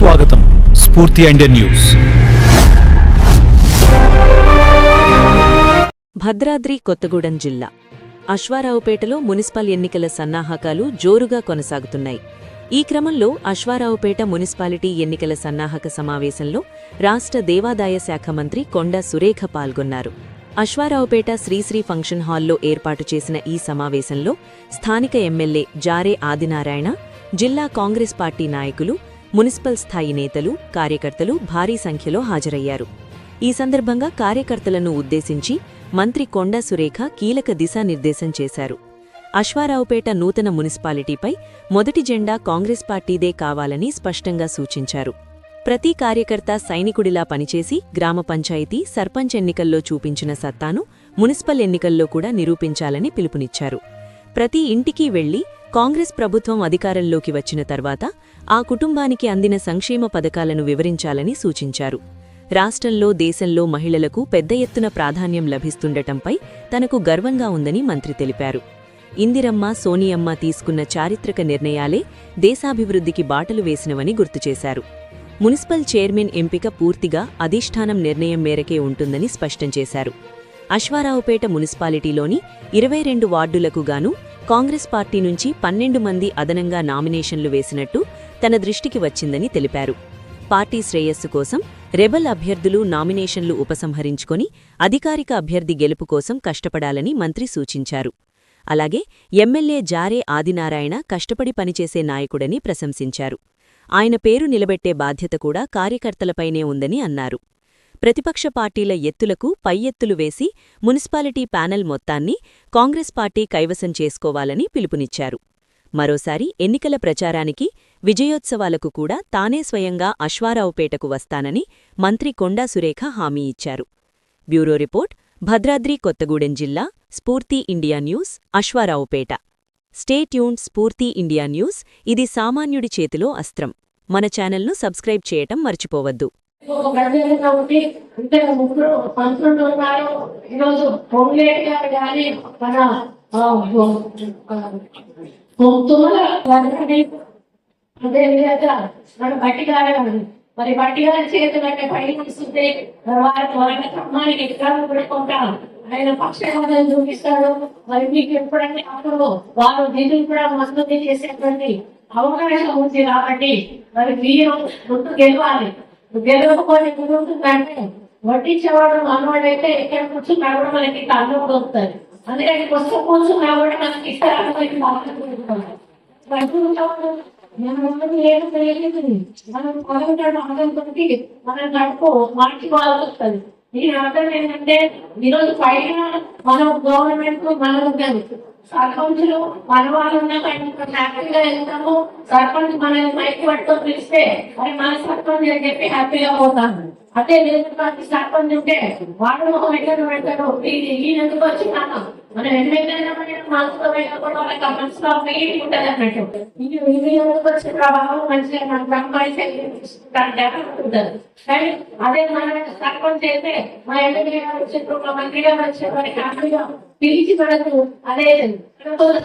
స్వాగతం స్ఫూర్తి and news. Bhadradri Kothagudem జిల్లా. అశ్వారావుపేటలో మున్సిపల్ ఎన్నికల సన్నాహకాలు జోరుగా కొనసాగుతున్నాయి. ఈ క్రమంలో అశ్వారావుపేట మున్సిపాలిటీ ఎన్నికల సన్నాహక సమావేశంలో రాష్ట్ర దేవాదాయ శాఖ మంత్రి కొండ సురేఖ పాల్గొన్నారు. అశ్వారావుపేట శ్రీశ్రీ ఫంక్షన్ హాల్లో ఏర్పాటు చేసిన ఈ సమావేశంలో స్థానిక ఎమ్మెల్యే జారే ఆదినారాయణ జిల్లా కాంగ్రెస్ పార్టీ నాయకులు మున్సిపల్ స్థాయి నేతలు కార్యకర్తలు భారీ సంఖ్యలో హాజరయ్యారు. ఈ సందర్భంగా కార్యకర్తలను ఉద్దేశించి మంత్రి కొండా సురేఖ కీలక దిశానిర్దేశం చేశారు. అశ్వారావుపేట నూతన మున్సిపాలిటీపై మొదటి జెండా కాంగ్రెస్ పార్టీదే కావాలని స్పష్టంగా సూచించారు. ప్రతి కార్యకర్త సైనికుడిలా పనిచేసి గ్రామ పంచాయతీ సర్పంచ్ ఎన్నికల్లో చూపించిన సత్తాను మున్సిపల్ ఎన్నికల్లో కూడా నిరూపించాలని పిలుపునిచ్చారు. ప్రతి ఇంటికి వెళ్ళి కాంగ్రెస్ ప్రభుత్వం అధికారంలోకి వచ్చిన తర్వాత ఆ కుటుంబానికి అందిన సంక్షేమ పథకాలను వివరించాలని సూచించారు. రాష్ట్రంలో దేశంలో మహిళలకు పెద్ద ఎత్తున ప్రాధాన్యం లభిస్తుండటంపై తనకు గర్వంగా ఉందని మంత్రి తెలిపారు. ఇందిరమ్మ సోనియమ్మ తీసుకున్న చారిత్రక నిర్ణయాలే దేశాభివృద్ధికి బాటలు వేసినవని గుర్తుచేశారు మున్సిపల్ చైర్మన్ ఎంపిక పూర్తిగా అధిష్టానం నిర్ణయం మేరకే ఉంటుందని స్పష్టం చేశారు. అశ్వారావుపేట మున్సిపాలిటీలోని ఇరవై రెండు వార్డులకు గాను కాంగ్రెస్ పార్టీ నుంచి పన్నెండు మంది అదనంగా నామినేషన్లు వేసినట్టు తన దృష్టికి వచ్చిందని తెలిపారు. పార్టీ శ్రేయస్సు కోసం రెబల్ అభ్యర్థులు నామినేషన్లు ఉపసంహరించుకొని అధికారిక అభ్యర్థి గెలుపు కోసం కష్టపడాలని మంత్రి సూచించారు. అలాగే ఎమ్మెల్యే జారే ఆదినారాయణ కష్టపడి పనిచేసే నాయకుడని ప్రశంసించారు. ఆయన పేరు నిలబెట్టే బాధ్యత కూడా కార్యకర్తలపైనే ఉందని అన్నారు. ప్రతిపక్ష పార్టీల ఎత్తులకు పై ఎత్తులు వేసి మున్సిపాలిటీ ప్యానెల్ మొత్తాన్ని కాంగ్రెస్ పార్టీ కైవసం చేసుకోవాలని పిలుపునిచ్చారు. మరోసారి ఎన్నికల ప్రచారానికి విజయోత్సవాలకు కూడా తానే స్వయంగా అశ్వారావుపేటకు వస్తానని మంత్రి కొండా సురేఖ హామీ ఇచ్చారు. బ్యూరో రిపోర్ట్ భద్రాద్రి కొత్తగూడెం జిల్లా Spoorthi India news Ashwaraopeta. Stay tuned Spoorthi India news ఇది సామాన్యుడి చేతిలో అస్త్రం. మన ఛానల్ను సబ్స్క్రైబ్ చేయటం మర్చిపోవద్దు. అంటే ముగ్గురు పంతులు ఉన్నారు ఈరోజు పొంగులేటి గారు కానీ మన తుమ్మల గారిని మన బట్టి గారు కానీ మరి బట్టి గారి చేతులంటే పైకి వస్తుంది తర్వాత వారి క్రమానికి ఎక్కడ పెట్టుకుంటాం ఆయన పక్షపాతం చూపిస్తాడు. మరి మీకు ఎప్పుడంటే అప్పుడు వారు నిధులు కూడా మద్దతు చేసేటువంటి అవకాశం ఉంది కాబట్టి మరి మీరు ముందు గెలవాలి. గెలవకపోతే కుదురుతుందంటే వడ్డించేవాడు మనవాడైతే ఎక్కడ కూర్చున్నా కూడా మనకి కళ్ళు వస్తుంది అందుకని పుస్తకం కూర్చున్నా కూడా మనకి ఇస్తారు మనం ఉన్నది ఏదో తెలియదు మనం మొదలుతాడు ఆనందంతో మనం నడుపు మార్చుకోవాల్సి వస్తుంది దీని అర్థం ఏంటంటే ఈరోజు పైన మనం గవర్నమెంట్ మనం సర్పంచులు మన వాళ్ళు హ్యాపీగా వెళ్తాము. సర్పంచ్ మనల్ని మైకి పట్టుకొని పిలిస్తే మరి మన సర్పంచ్ అని చెప్పి హ్యాపీగా పోతాము. అదే లేదు సర్పంచ్ ఉంటే వాడు ఎక్కడ పెడతాడు. ఎందుకు మనం ఎన్నైనా మనసులో కూడా వాళ్ళకి ఆ మనసులో ఉంటుంది అన్నట్టు. ఇది ఎందుకు ప్రభావం మంచిగా మన ఉంటుంది. కానీ అదే మన సర్పంచ్ అయితే మా ఎమ్మెల్యే గారు వచ్చినప్పుడు వారికి హ్యాపీగా పిలిచి మనకు అదే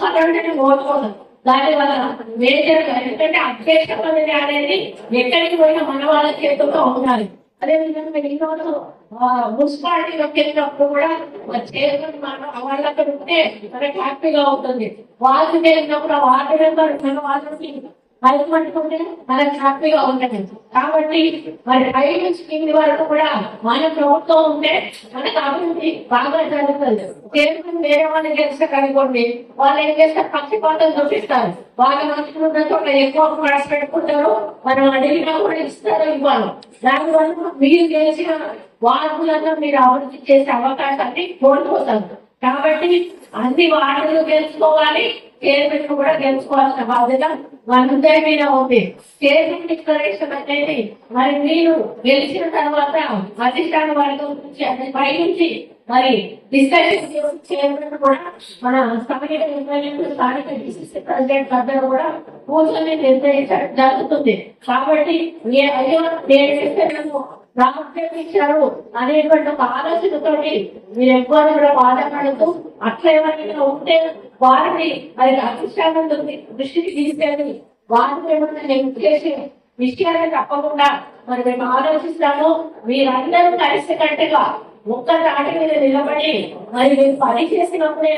సడన్ ఓడిపోతాం దాని వల్ల మేజర్ ఎందుకంటే అధ్యక్ష పని అనేది ఎక్కడికి పోయినా మన వాళ్ళ చేతుల్లో ఉండాలి. అదే విధంగా ఈరోజు మున్సిపాలిటీలోకి వెళ్ళినప్పుడు కూడా చేతులు చైర్మన్ మన వాళ్ళకి ఉంటే మనకి హ్యాపీగా ఉంటుంది. వాళ్ళు వెళ్ళినప్పుడు ఆ వార్డు మెంబర్ మన వాళ్ళకి భయపడుతుంటే మనకి హ్యాపీగా ఉంటుంది. కాబట్టి మరి పై నుంచి కింది వరకు కూడా మన ప్రభుత్వం ఉంటే మనకు అభివృద్ధి బాగా జరుగుతుంది. చైర్మన్ వేరే వాళ్ళు చేస్తే కనుకోండి వాళ్ళు ఏం చేస్తే పచ్చి పాటలు చూపిస్తారు. వాళ్ళ మనుషులు ఉన్న చోట ఎక్కువ క్లాస్ పెట్టుకుంటారు మనం అడిగినా కూడా ఇస్తారు ఇవ్వాలి దానివల్ల మీరు చేసిన వార్డులను మీరు అభివృద్ధి చేసే అవకాశాన్ని కోల్పోతారు. కాబట్టి అన్ని వాటలు గెలుచుకోవాలి చైర్మన్ కూడా గెలుచుకోవాల్సిన బాధ్యత మనందరి మీద ఉంది. చైర్మన్ డిక్లరేషన్ అనేది మరి మీరు గెలిచిన తర్వాత అధిష్టాన వారితో పై నుంచి మరి డిస్కషన్ చేయడం కూడా మన స్థానిక స్థానిక డిసిసి ప్రెసిడెంట్ అందరూ కూడా కూర్చొని నిర్ణయించడం జరుగుతుంది. కాబట్టి ఏ అయ్యో నేను ప్రాముఖ్యత ఇచ్చారు అనేటువంటి ఒక ఆలోచనతో మీరు ఎక్కువ కూడా బాధపడుతూ అట్లా ఎవరైనా ఉంటే వారిని అది అధిష్టానం దృష్టికి తీసుకెళ్ళి వారిని ఏమన్నా నెగ్గు చేసి విషయాన్ని తప్పకుండా మరి మేము ఆలోచిస్తాము. మీరందరూ కలిసికట్టుగా ఒక్క తాటి మీద నిలబడి మరి మీరు పని చేసినప్పుడే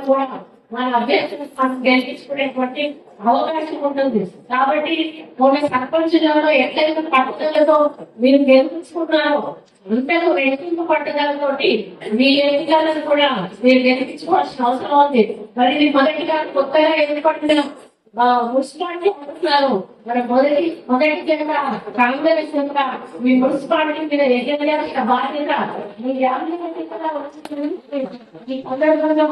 కూడా మన అభ్యర్థులు మనం గెలిపించుకునేటువంటి అవకాశం ఉంటుంది. కాబట్టి మొన్న సర్పంచ్ గారు ఎట్లయితే పట్టుదలతో మీరు గెలిపించుకున్నారో ఇంతకు రెట్టింపు పట్టుదలతోటి మీ ఎన్నికలను కూడా మీరు గెలిపించుకోవాల్సిన అవసరం ఉంది. మరి మొదటిగా కొత్తగా ఎన్నికట్టున్నాం మున్సిపాలిటీ అంటున్నారు. మన మొదటి మొదటి జెండా కాంగ్రెస్ జెండా. మీ మున్సిపాలిటీ మీద ఎగరేయాల్సిన బాధ్యత మీ యాభై మీ సందర్భంగా